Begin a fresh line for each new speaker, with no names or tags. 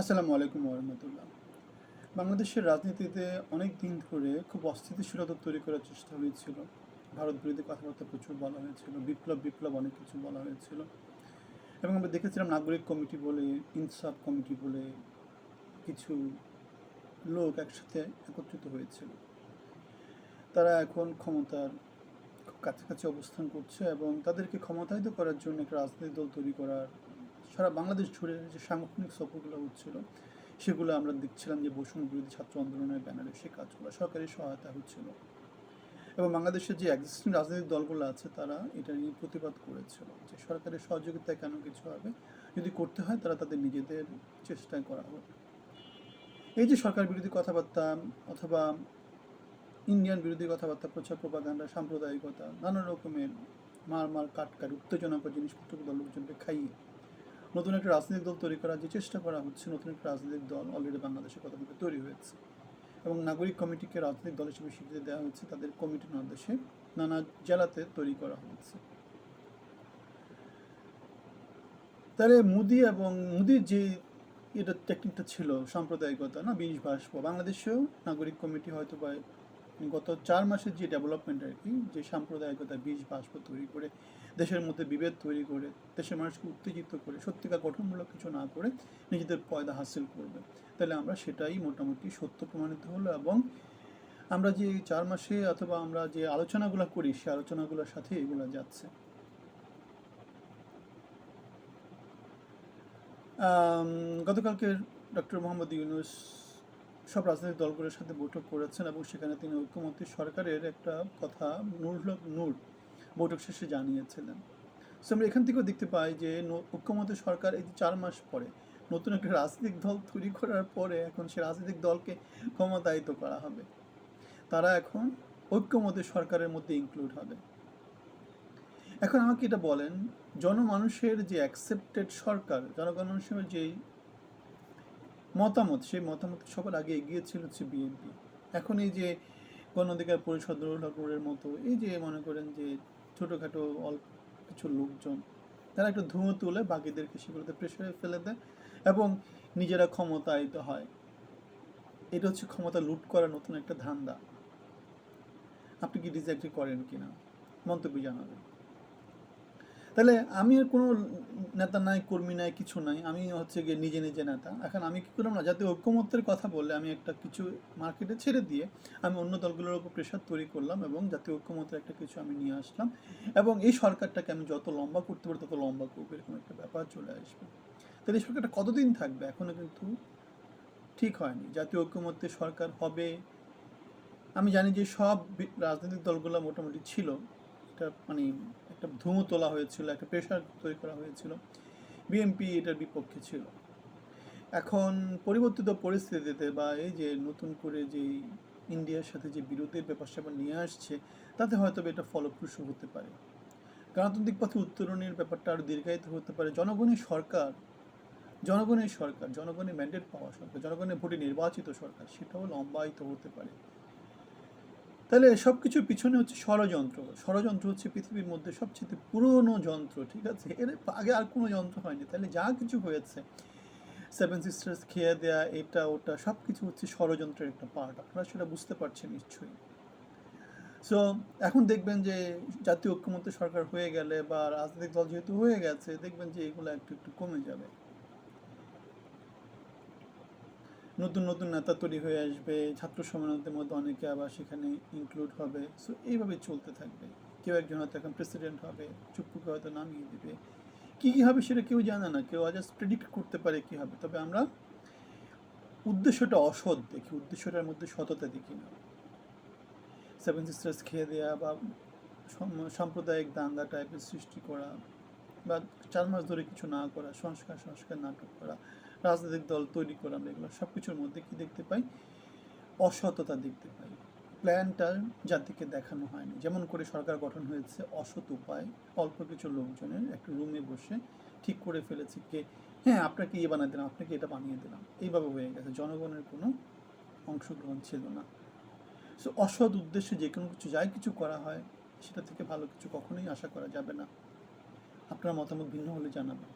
আসসালামু আলাইকুম রহমতুল্লাহ বাংলাদেশের রাজনীতিতে অনেক দিন ধরে খুব অস্থিতিশীলতা তৈরি করার চেষ্টা হয়েছিল। ভারত বিরোধী কথাবার্তা প্রচুর বলা হয়েছিল, বিপ্লব বিপ্লব অনেক কিছু বলা হয়েছিল। এবং আমরা দেখেছিলাম নাগরিক কমিটি বলে, ইনসাফ কমিটি বলে কিছু লোক একসাথে একত্রিত হয়েছিল। তারা এখন ক্ষমতার খুব কাছাকাছি অবস্থান করছে এবং তাদেরকে ক্ষমতায়িত করার জন্য একটা রাজনৈতিক দল তৈরি করার সারা বাংলাদেশ জুড়ে যে সাংগঠনিক সফরগুলো হচ্ছিল, সেগুলো আমরা দেখছিলাম যে বৈষম্য বিরোধী ছাত্র আন্দোলনের ব্যানারে সে কাজগুলো, সরকারি সহায়তা হচ্ছিল। এবং বাংলাদেশের যে এক্সিস্টিং রাজনৈতিক দলগুলো আছে, তারা এটা নিয়ে প্রতিবাদ করেছিল যে সরকারের সহযোগিতায় কেন কিছু হবে? যদি করতে হয়, তারা তাদের নিজেদের চেষ্টায় করা হোক। এই যে সরকার বিরোধী কথাবার্তা অথবা ইন্ডিয়ান বিরোধী কথাবার্তা, প্রচার, প্রপাগান্ডা, সাম্প্রদায়িকতা, নানা রকমের মার মার কাটকাট উত্তেজনাকর জিনিসপত্রগুলো লোকজনকে খাইয়ে নতুন একটা রাজনৈতিক দল তৈরি করার যে চেষ্টা করা হচ্ছে, নতুন একটা রাজনৈতিক দল অলরেডি বাংলাদেশে কতগুলো তৈরি হয়েছে। এবং নাগরিক কমিটিকে রাজনৈতিক দল হিসেবে স্বীকৃতি দেওয়া হচ্ছে তাদের কমিটির নির্দেশে নানা জেলাতে তৈরি করা হয়েছে। তাহলে মোদি এবং মোদির যে এটা টেকনিকটা ছিল, সাম্প্রদায়িকতা, না? বিষ, বাষ্প, বাংলাদেশেও নাগরিক কমিটি হয়তো বা গত চার মাসের যে ডেভেলপমেন্ট আর কি, যে সাম্প্রদায়িকতা বীজ বাষ্প তৈরি করে দেশের মধ্যে বিভেদ তৈরি করে, দেশের মানুষকে উত্তেজিত করে, সত্যিকার গঠনমূলক কিছু না করে নিজেদের পয়দা হাসিল করবে। তাহলে আমরা সেটাই মোটামুটি সত্য প্রমাণিত হলো এবং আমরা যে চার মাসে অথবা আমরা যে আলোচনাগুলো করি, সে আলোচনাগুলোর সাথে এগুলো যাচ্ছে। গতকালকে ডক্টর মোহাম্মদ ইউনুস সব রাজনৈতিক দলগুলোর সাথে বৈঠক করেছেন এবং সেখানে তিনি ঐক্যমত্যী সরকারের একটা কথা নূর নূর বৈঠক শেষে জানিয়েছিলেন। সো আমরা এখান থেকেও দেখতে পাই যে ঐক্যমত্য সরকার এই চার মাস পরে নতুন একটা রাজনৈতিক দল তৈরি করার পরে এখন সে রাজনৈতিক দলকে ক্ষমতায়িত করা হবে। তারা এখন ঐক্যমত্য সরকারের মধ্যে ইনক্লুড হবে। এখন আমাকে এটা বলেন, জনমানুষের যে অ্যাকসেপ্টেড সরকার, জনগণের যে মতামত, সেই মতামত সবার আগে এগিয়েছিল হচ্ছে বিএনপি এখন এই যে গণ অধিকার পরিষদ ঠাকুরের মতো, এই যে মনে করেন যে ছোটোখাটো অল্প কিছু লোকজন, তারা একটা ধুঁয়ো তুলে বাকিদেরকে সেগুলোতে প্রেশারে ফেলে দেয় এবং নিজেরা ক্ষমতায়িত হয়। এটা হচ্ছে ক্ষমতা লুট করার নতুন একটা ধান্দা। আপনি কি ডিসঅ্যাগ্রি করেন কিনা? মন্তব্য জানাবেন। তাহলে আমি কোনো নেতা নাই, কর্মী নাই, কিছু নাই। আমি হচ্ছে গিয়ে নিজে নিজে নেতা। এখন আমি কী করলাম না, যাতে ঐক্যমত্যের কথা বললে আমি একটা কিছু মার্কেটে ছেড়ে দিয়ে আমি অন্য দলগুলোর উপর প্রেশার তৈরি করলাম এবং জাতীয় ঐক্যমত্যের একটা কিছু আমি নিয়ে আসলাম এবং এই সরকারটাকে আমি যত লম্বা করতে পারি তত লম্বা করব, এরকম একটা ব্যাপার চলে আসবে। তাহলে এই সরকারটা কতদিন থাকবে? এখনও কিন্তু ঠিক হয়নি। জাতীয় ঐক্যমত্যের সরকার হবে। আমি জানি যে সব রাজনৈতিক দলগুলো মোটামুটি ছিল। একটা মানে একটা ধুমো তোলা হয়েছিল, একটা প্রেশার তৈরি করা হয়েছিল। বিএনপি এটার বিপক্ষে ছিল। এখন পরিবর্তিত পরিস্থিতিতে বা এই যে নতুন করে যে ইন্ডিয়ার সাথে যে বিরোধের ব্যাপার স্যাপার নিয়ে আসছে, তাতে হয়তো এটা ফলপ্রসূ হতে পারে। গণতান্ত্রিক পথে উত্তরণের ব্যাপারটা আরও দীর্ঘায়িত হতে পারে। জনগণের সরকার জনগণের সরকার জনগণের ম্যান্ডেট পাওয়া সরকার জনগণের ভোটে নির্বাচিত সরকার, সেটাও লম্বায়িত হতে পারে। তাহলে সব কিছুর পিছনে হচ্ছে ষড়যন্ত্র। ষড়যন্ত্র হচ্ছে পৃথিবীর মধ্যে সবচেয়ে পুরনো যন্ত্র, ঠিক আছে? এর আগে আর কোনো যন্ত্র হয়নি। তাহলে যা কিছু হয়েছে সেভেন সিস্টার্স খেয়ে দেয়া, এটা, ওটা সব কিছু হচ্ছে ষড়যন্ত্রের একটা পার্ট আপনারা সেটা বুঝতে পারছেন নিশ্চয়ই। সো এখন দেখবেন যে জাতীয় ঐক্যমত্য সরকার হয়ে গেলে বা রাজনৈতিক দল যেহেতু হয়ে গেছে, দেখবেন যে এগুলো একটু একটু কমে যাবে। নতুন নতুন নেতা তৈরি হয়ে আসবে, ছাত্র সম্মেলনের মধ্যে অনেকে আবার সেখানে ইনক্লুড হবে। সো এইভাবে চলতে থাকবে। কেউ একজন হয়তো এখন প্রেসিডেন্ট হবে, চুপ্পুকে হয়তো নামিয়ে দেবে। কী কী হবে সেটা কেউ জানে না। কেউ জাস্ট প্রেডিক্ট করতে পারে কী হবে। তবে আমরা উদ্দেশ্যটা অসৎ দেখি, উদ্দেশ্যটার মধ্যে সততা দেখি না। সেভেন সিস্টার্স খেয়ে দেওয়া বা সাম্প্রদায়িক দাঙ্গা টাইপের সৃষ্টি করা বা চার মাস ধরে কিছু না করা, সংস্কার সংস্কার, নাটক করা রাজনৈতিক দল তৈরি করা আমরা এগুলো সব কিছুর মধ্যে কি দেখতে পাই? অসততা দেখতে পাই। প্ল্যানটা জাতিকে দেখানো হয়নি। যেমন করে সরকার গঠন হয়েছে, অসৎ উপায়, অল্প কিছু লোকজনের একটা রুমে বসে ঠিক করে ফেলেছে কে? হ্যাঁ আপনাকে ইয়ে বানিয়ে দিলাম, আপনাকে এটা বানিয়ে দিলাম। এইভাবে হয়ে গেছে। জনগণের কোনো অংশগ্রহণ ছিল না। সো অসৎ উদ্দেশ্যে যে কোনো কিছু, যাই কিছু করা হয়, সেটা থেকে ভালো কিছু কখনোই আশা করা যাবে না। আপনার মতামত ভিন্ন হলে জানাবেন।